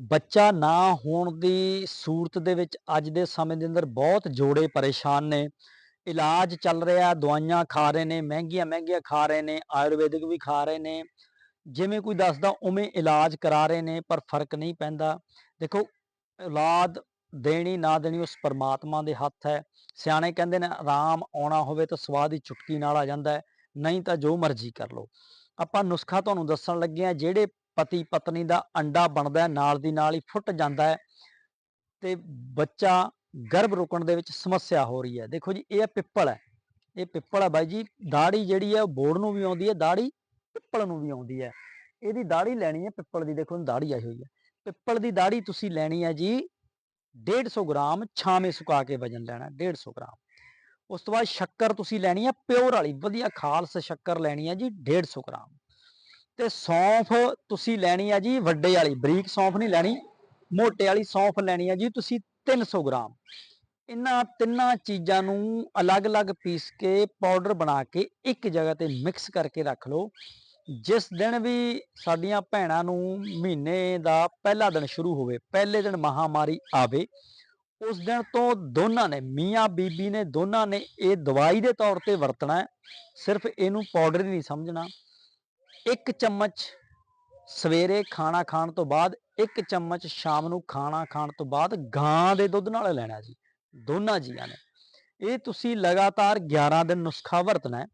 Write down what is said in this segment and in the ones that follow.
ਬੱਚਾ ਨਾ ਹੋਣ ਦੀ ਸੂਰਤ ਦੇ ਵਿੱਚ ਅੱਜ ਦੇ ਸਮੇਂ ਦੇ ਅੰਦਰ ਬਹੁਤ ਜੋੜੇ ਪਰੇਸ਼ਾਨ ਨੇ। ਇਲਾਜ ਚੱਲ ਰਿਹਾ, ਦਵਾਈਆਂ ਖਾ ਰਹੇ ਨੇ, ਮਹਿੰਗੀਆਂ ਮਹਿੰਗੀਆਂ ਖਾ ਰਹੇ ਨੇ, ਆਯੁਰਵੈਦਿਕ ਵੀ ਖਾ ਰਹੇ ਨੇ। ਜਿਵੇਂ ਕੋਈ ਦੱਸਦਾ, ਉਵੇਂ ਇਲਾਜ ਕਰਾ ਰਹੇ ਨੇ, ਪਰ ਫ਼ਰਕ ਨਹੀਂ ਪੈਂਦਾ। ਦੇਖੋ, ਔਲਾਦ ਦੇਣੀ ਨਾ ਦੇਣੀ ਉਸ ਪਰਮਾਤਮਾ ਦੇ ਹੱਥ ਹੈ। ਸਿਆਣੇ ਕਹਿੰਦੇ ਨੇ, ਆਰਾਮ ਆਉਣਾ ਹੋਵੇ ਤਾਂ ਸਵਾਦ ਹੀ ਚੁਟਕੀ ਨਾਲ ਆ ਜਾਂਦਾ ਹੈ, ਨਹੀਂ ਤਾਂ ਜੋ ਮਰਜ਼ੀ ਕਰ ਲਓ। ਆਪਾਂ ਨੁਸਖਾ ਤੁਹਾਨੂੰ ਦੱਸਣ ਲੱਗੇ ਆ ਜਿਹੜੇ ਪਤੀ ਪਤਨੀ ਦਾ ਅੰਡਾ ਬਣਦਾ ਹੈ, ਨਾਲ ਦੀ ਨਾਲ ਹੀ ਫੁੱਟ ਜਾਂਦਾ ਹੈ ਤੇ ਬੱਚਾ ਗਰਭ ਰੁਕਣ ਦੇ ਵਿੱਚ ਸਮੱਸਿਆ ਹੋ ਰਹੀ ਹੈ। ਦੇਖੋ ਜੀ, ਇਹ ਹੈ ਪਿੱਪਲ ਹੈ। ਇਹ ਪਿੱਪਲ ਹੈ ਬਾਈ ਜੀ ਦਾੜੀ ਜਿਹੜੀ ਹੈ ਉਹ ਬੋੜ ਨੂੰ ਵੀ ਆਉਂਦੀ ਹੈ ਦਾੜੀ ਪਿੱਪਲ ਨੂੰ ਵੀ ਆਉਂਦੀ ਹੈ। ਇਹਦੀ ਦਾੜੀ ਲੈਣੀ ਹੈ, ਪਿੱਪਲ ਦੀ ਦੇਖੋ ਦਾੜੀ ਆਈ ਹੋਈ ਹੈ। ਪਿੱਪਲ ਦੀ ਦਾੜੀ ਤੁਸੀਂ ਲੈਣੀ ਹੈ ਜੀ 150 ਗ੍ਰਾਮ ਛਾਵੇਂ ਸੁਕਾ ਕੇ ਵਜਨ ਲੈਣਾ 150 ਗ੍ਰਾਮ। ਉਸ ਤੋਂ ਬਾਅਦ ਸ਼ੱਕਰ ਤੁਸੀਂ ਲੈਣੀ ਹੈ, ਪਿਓਰ ਵਾਲੀ, ਵਧੀਆ ਖਾਲਸ ਸ਼ੱਕਰ ਲੈਣੀ ਹੈ ਜੀ 150 ਗ੍ਰਾਮ। ਤੇ ਸੌਂਫ ਤੁਸੀਂ ਲੈਣੀ ਆ ਜੀ ਵੱਡੇ ਵਾਲੀ, ਬਰੀਕ ਸੌਂਫ ਨਹੀਂ ਲੈਣੀ, ਮੋਟੇ ਵਾਲੀ ਸੌਂਫ ਲੈਣੀ ਆ ਜੀ ਤੁਸੀਂ 300 ਗ੍ਰਾਮ। ਇਹਨਾਂ ਤਿੰਨਾਂ ਚੀਜ਼ਾਂ ਨੂੰ ਅਲੱਗ-ਅਲੱਗ ਪੀਸ ਕੇ ਪਾਊਡਰ ਬਣਾ ਕੇ ਇੱਕ ਜਗ੍ਹਾ ਤੇ ਮਿਕਸ ਕਰਕੇ ਰੱਖ ਲਓ। ਜਿਸ ਦਿਨ ਵੀ ਸਾਡੀਆਂ ਭੈਣਾਂ ਨੂੰ ਮਹੀਨੇ ਦਾ ਪਹਿਲਾ ਦਿਨ ਸ਼ੁਰੂ ਹੋਵੇ, ਪਹਿਲੇ ਦਿਨ ਮਹਾਮਾਰੀ ਆਵੇ, ਉਸ ਦਿਨ ਤੋਂ ਦੋਨਾਂ ਨੇ, ਮੀਆਂ ਬੀਬੀ ਨੇ ਦੋਨਾਂ ਨੇ ਇਹ ਦਵਾਈ ਦੇ ਤੌਰ ਤੇ ਵਰਤਣਾ ਸਿਰਫ ਇਹਨੂੰ ਪਾਊਡਰ ਹੀ ਨਹੀਂ ਸਮਝਣਾ। ਇੱਕ ਚਮਚ ਸਵੇਰੇ ਖਾਣਾ ਖਾਣ ਤੋਂ ਬਾਅਦ, ਇੱਕ ਚਮਚ ਸ਼ਾਮ ਨੂੰ ਖਾਣਾ ਖਾਣ ਤੋਂ ਬਾਅਦ ਗਾਂ ਦੇ ਦੁੱਧ ਨਾਲ ਲੈਣਾ ਜੀ, ਦੋਨਾਂ ਜੀਆਂ ਨੇ। ਇਹ ਤੁਸੀਂ ਲਗਾਤਾਰ 11 ਦਿਨ ਨੁਸਖਾ ਵਰਤਣਾ ਹੈ।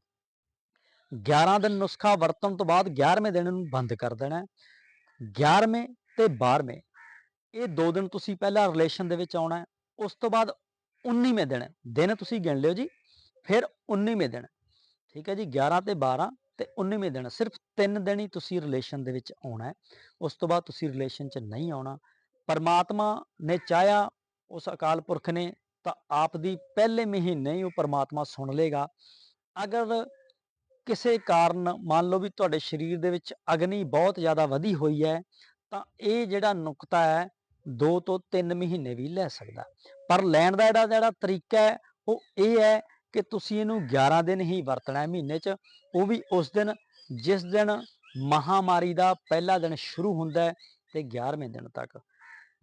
11 ਦਿਨ ਨੁਸਖਾ ਵਰਤਣ ਤੋਂ ਬਾਅਦ 11ਵੇਂ ਦਿਨ ਨੂੰ ਬੰਦ ਕਰ ਦੇਣਾ ਹੈ। 11ਵੇਂ ਤੇ 12ਵੇਂ ਇਹ ਦੋ ਦਿਨ ਤੁਸੀਂ ਪਹਿਲਾਂ ਰਿਲੇਸ਼ਨ ਦੇ ਵਿੱਚ ਆਉਣਾ ਹੈ। ਉਸ ਤੋਂ ਬਾਅਦ 19ਵੇਂ ਦਿਨ ਦਿਨ ਤੁਸੀਂ ਗਿਣ ਲਿਓ ਜੀ, ਫਿਰ 19ਵੇਂ ਦਿਨ। ਠੀਕ ਹੈ ਜੀ 11 ਤੇ 12 ਤੇ 19ਵੇਂ ਦਿਨ, ਸਿਰਫ 3 ਦਿਨ ਹੀ ਤੁਸੀਂ ਰਿਲੇਸ਼ਨ ਦੇ ਵਿੱਚ ਆਉਣਾ ਹੈ। ਉਸ ਤੋਂ ਬਾਅਦ ਤੁਸੀਂ ਰਿਲੇਸ਼ਨ 'ਚ ਨਹੀਂ ਆਉਣਾ। ਪਰਮਾਤਮਾ ਨੇ ਚਾਹਿਆ ਉਸ ਅਕਾਲ ਪੁਰਖ ਨੇ, ਤਾਂ ਆਪ ਦੀ ਪਹਿਲੇ ਮਹੀਨੇ ਹੀ ਉਹ ਪਰਮਾਤਮਾ ਸੁਣ ਲੇਗਾ ਅਗਰ ਕਿਸੇ ਕਾਰਨ ਮੰਨ ਲਓ ਵੀ ਤੁਹਾਡੇ ਸਰੀਰ ਦੇ ਵਿੱਚ ਅਗਨੀ ਬਹੁਤ ਜ਼ਿਆਦਾ ਵਧੀ ਹੋਈ ਹੈ, ਤਾਂ ਇਹ ਜਿਹੜਾ ਨੁਕਤਾ ਹੈ 2 ਤੋਂ 3 ਮਹੀਨੇ ਵੀ ਲੈ ਸਕਦਾ। ਪਰ ਲੈਣ ਦਾ ਜਿਹੜਾ ਜਿਹੜਾ ਤਰੀਕਾ ਹੈ, ਉਹ ਇਹ ਹੈ ਕਿ ਤੁਸੀਂ ਇਹਨੂੰ 11 ਦਿਨ ਹੀ ਵਰਤਣਾ ਹੈ ਮਹੀਨੇ 'ਚ, ਉਹ ਵੀ ਉਸ ਦਿਨ, ਜਿਸ ਦਿਨ ਮਹਾਮਾਰੀ ਦਾ ਪਹਿਲਾ ਦਿਨ ਸ਼ੁਰੂ ਹੁੰਦਾ ਹੈ ਤੇ 11ਵੇਂ ਦਿਨ ਤੱਕ।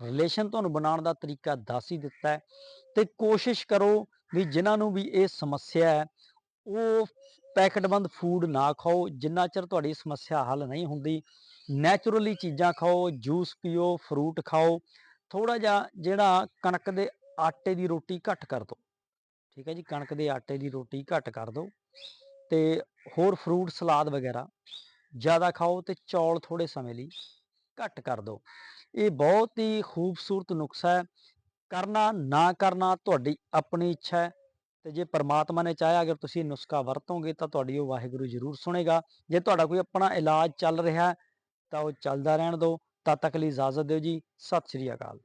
ਰਿਲੇਸ਼ਨ ਤੁਹਾਨੂੰ ਬਣਾਉਣ ਦਾ ਤਰੀਕਾ ਦੱਸ ਹੀ ਦਿੱਤਾ ਹੈ ਤੇ ਕੋਸ਼ਿਸ਼ ਕਰੋ ਵੀ ਜਿਨ੍ਹਾਂ ਨੂੰ ਵੀ ਇਹ ਸਮੱਸਿਆ ਹੈ, ਉਹ ਪੈਕਟਬੰਦ ਫੂਡ ਨਾ ਖਾਓ, ਜਿੰਨਾ ਚਿਰ ਤੁਹਾਡੀ ਸਮੱਸਿਆ ਹੱਲ ਨਹੀਂ ਹੁੰਦੀ। ਨੈਚੁਰਲੀ ਚੀਜ਼ਾਂ ਖਾਓ ਜੂਸ ਪੀਓ ਫਰੂਟ ਖਾਓ ਥੋੜਾ ਜਿਹਾ ਜਿਹੜਾ ਕਣਕ ਦੇ ਆਟੇ ਦੀ ਰੋਟੀ ਘੱਟ ਕਰ ਦਿਓ। ਠੀਕ ਹੈ ਜੀ, ਕਣਕ ਦੇ ਆਟੇ ਦੀ ਰੋਟੀ ਘੱਟ ਕਰ ਦਿਓ ਤੇ ਹੋਰ ਫਰੂਟ, ਸਲਾਦ ਵਗੈਰਾ ਜ਼ਿਆਦਾ ਖਾਓ ਤੇ ਚੌਲ ਥੋੜੇ ਸਮੇਂ ਲਈ ਘੱਟ ਕਰ ਦਿਓ। ਇਹ ਬਹੁਤ ਹੀ ਖੂਬਸੂਰਤ ਨੁਸਖਾ ਹੈ। ਕਰਨਾ ਨਾ ਕਰਨਾ ਤੁਹਾਡੀ ਆਪਣੀ ਇੱਛਾ ਹੈ ਤੇ ਜੇ ਪਰਮਾਤਮਾ ਨੇ ਚਾਹਿਆ, ਅਗਰ ਤੁਸੀਂ ਨੁਸਖਾ ਵਰਤੋਗੇ ਤਾਂ ਤੁਹਾਡੀ ਉਹ ਵਾਹਿਗੁਰੂ ਜ਼ਰੂਰ ਸੁਣੇਗਾ। ਜੇ ਤੁਹਾਡਾ ਕੋਈ ਆਪਣਾ ਇਲਾਜ ਚੱਲ ਰਿਹਾ ਤਾਂ ਉਹ ਚੱਲਦਾ ਰਹਿਣ ਦਿਓ। ਤਦ ਤੱਕ ਲਈ ਇਜਾਜ਼ਤ ਦਿਓ ਜੀ। ਸਤਿ ਸ਼੍ਰੀ ਅਕਾਲ।